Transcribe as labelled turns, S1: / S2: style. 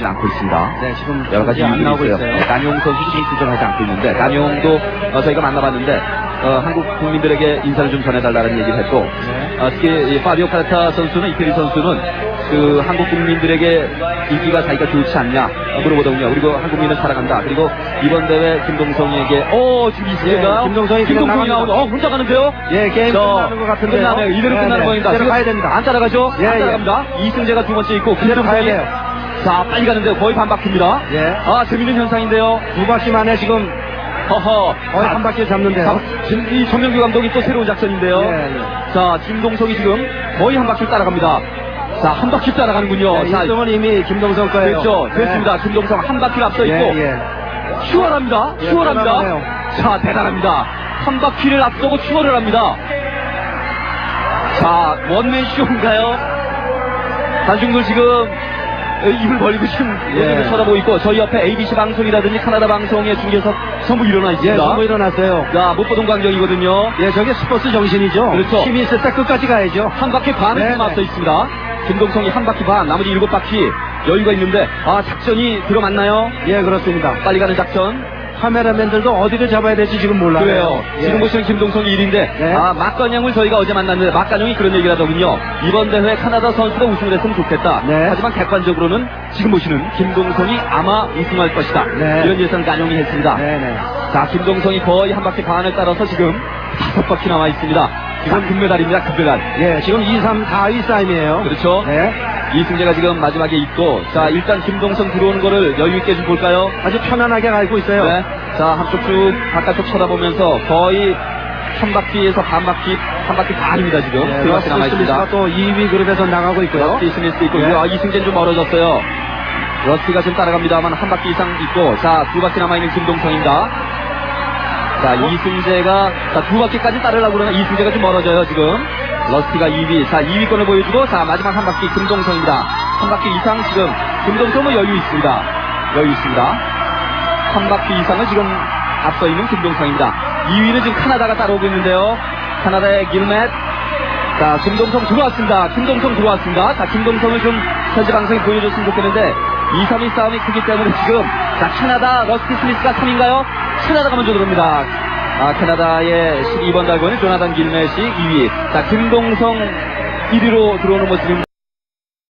S1: 나와주지 않고 있습니다.
S2: 네, 지금
S1: 여러 가지
S2: 안 나오고
S1: 있어요.
S2: 있어요.
S1: 네, 남용 선수 지금 출전하지 않고 있는데 남용도 어, 저희가 만나봤는데 어, 한국 국민들에게 인사를 좀 전해달라는 얘기를 했고
S2: 네.
S1: 어, 특히 이 파비오 카르타 선수는 이태리 선수는 그 한국 국민들에게 인기가 자기가 좋지 않냐 어, 물어보더군요. 그리고 한국민을 사랑한다. 그리고 이번 대회 김동성에게 어 지금 이승재가
S2: 예, 김동성이
S1: 김동성이. 나오는 어 혼자 가는데요.
S2: 예, 게임
S1: 저,
S2: 끝나는 것 같은데요.
S1: 끝나네요. 이대로
S2: 네,
S1: 끝나는
S2: 네.
S1: 모양입니다.
S2: 이대로 가야 됩니다.
S1: 안 따라가죠?
S2: 예,
S1: 안
S2: 예.
S1: 따라갑니다. 이승재가 두 번째 있고
S2: 이대로 가야
S1: 김동성이
S2: 돼요.
S1: 자 빨리 가는데요. 거의 반 바퀴입니다.
S2: 예.
S1: 아 재밌는 현상인데요.
S2: 두 바퀴 만에 지금
S1: 허허.
S2: 거의
S1: 자,
S2: 한 바퀴 잡는데요.
S1: 자, 지금 이 전명규 감독이 또 새로운 작전인데요.
S2: 예, 예.
S1: 자, 김동성이 지금 거의 한 바퀴 따라갑니다. 자, 한 바퀴 따라가는군요.
S2: 네,
S1: 자,
S2: 1등은 이미 김동성 거예요.
S1: 됐죠.
S2: 네.
S1: 됐습니다. 김동성 한 바퀴 앞서 있고
S2: 예, 예.
S1: 추월합니다.
S2: 예,
S1: 추월합니다.
S2: 대단하네요.
S1: 자, 대단합니다. 한 바퀴를 앞서고 추월을 합니다. 자, 원맨 쇼인가요? 관중들 지금 입을 벌리고 지금
S2: 예.
S1: 예. 쳐다보고 있고 저희 옆에 ABC 방송이라든지 카나다 방송의 중계석 전부 일어나
S2: 예,
S1: 있습니다.
S2: 전부 일어났어요.
S1: 자, 못 보던 광경이거든요.
S2: 예, 저게 스포츠 정신이죠.
S1: 그렇죠.
S2: 힘이 있을 때 끝까지 가야죠.
S1: 한 바퀴 반을
S2: 네네.
S1: 지금 앞서 있습니다. 김동성이 한 바퀴 반, 나머지 일곱 바퀴 여유가 있는데, 아, 작전이 들어맞나요?
S2: 예, 그렇습니다.
S1: 빨리 가는 작전.
S2: 카메라맨들도 어디를 잡아야 될지 지금 몰라요.
S1: 그래요.
S2: 예.
S1: 지금 보시는 김동성이 1인데,
S2: 네.
S1: 아, 막간영을 저희가 어제 만났는데, 막간영이 그런 얘기를 하더군요. 이번 대회 카나다 선수가 우승을 했으면 좋겠다.
S2: 네.
S1: 하지만 객관적으로는 지금 보시는 김동성이 아마 우승할 것이다.
S2: 네.
S1: 이런 예상 간영이 했습니다.
S2: 네네.
S1: 자, 김동성이 거의 한 바퀴 반을 따라서 지금 다섯 바퀴 남아 있습니다. 지금 금메달입니다, 금메달.
S2: 예, 지금 2, 3, 4위 싸움이에요.
S1: 그렇죠.
S2: 네.
S1: 이승재가 지금 마지막에 있고, 자, 일단 김동성 들어오는 거를 여유 있게 좀 볼까요?
S2: 아주 편안하게 갈고 있어요.
S1: 네. 자, 한쪽 쭉, 바깥쪽 쳐다보면서 거의 한 바퀴에서 반 바퀴, 한 바퀴 반입니다, 지금.
S2: 예,
S1: 두 바퀴
S2: 러스
S1: 남아있습니다.
S2: 스미스가 또 2위 그룹에서 나가고 있고요.
S1: 러스티 스미스 있고,
S2: 네.
S1: 아, 이승재는 좀 멀어졌어요. 러스티가 지금 따라갑니다만 한 바퀴 이상 있고, 자, 두 바퀴 남아있는 김동성입니다. 자, 이승재가, 자, 두 바퀴까지 따르려고 그러나 이승재가 좀 멀어져요, 지금. 러스티가 2위. 자, 2위권을 보여주고, 자, 마지막 한 바퀴 김동성입니다. 한 바퀴 이상 지금, 김동성은 여유 있습니다. 여유 있습니다. 한 바퀴 이상을 지금 앞서 있는 김동성입니다. 2위는 지금 카나다가 따라오고 있는데요. 카나다의 길맷. 자, 김동성 들어왔습니다. 김동성 들어왔습니다. 자, 김동성을 좀 현재 방송에 보여줬으면 좋겠는데, 2, 3위 싸움이 크기 때문에 지금, 자, 캐나다 러스티 스미스가 3위인가요? 캐나다가 먼저 들어옵니다. 아, 캐나다의 12번 달고는 조나단 길맷이 2위. 자, 김동성 1위로 들어오는 모습입니다.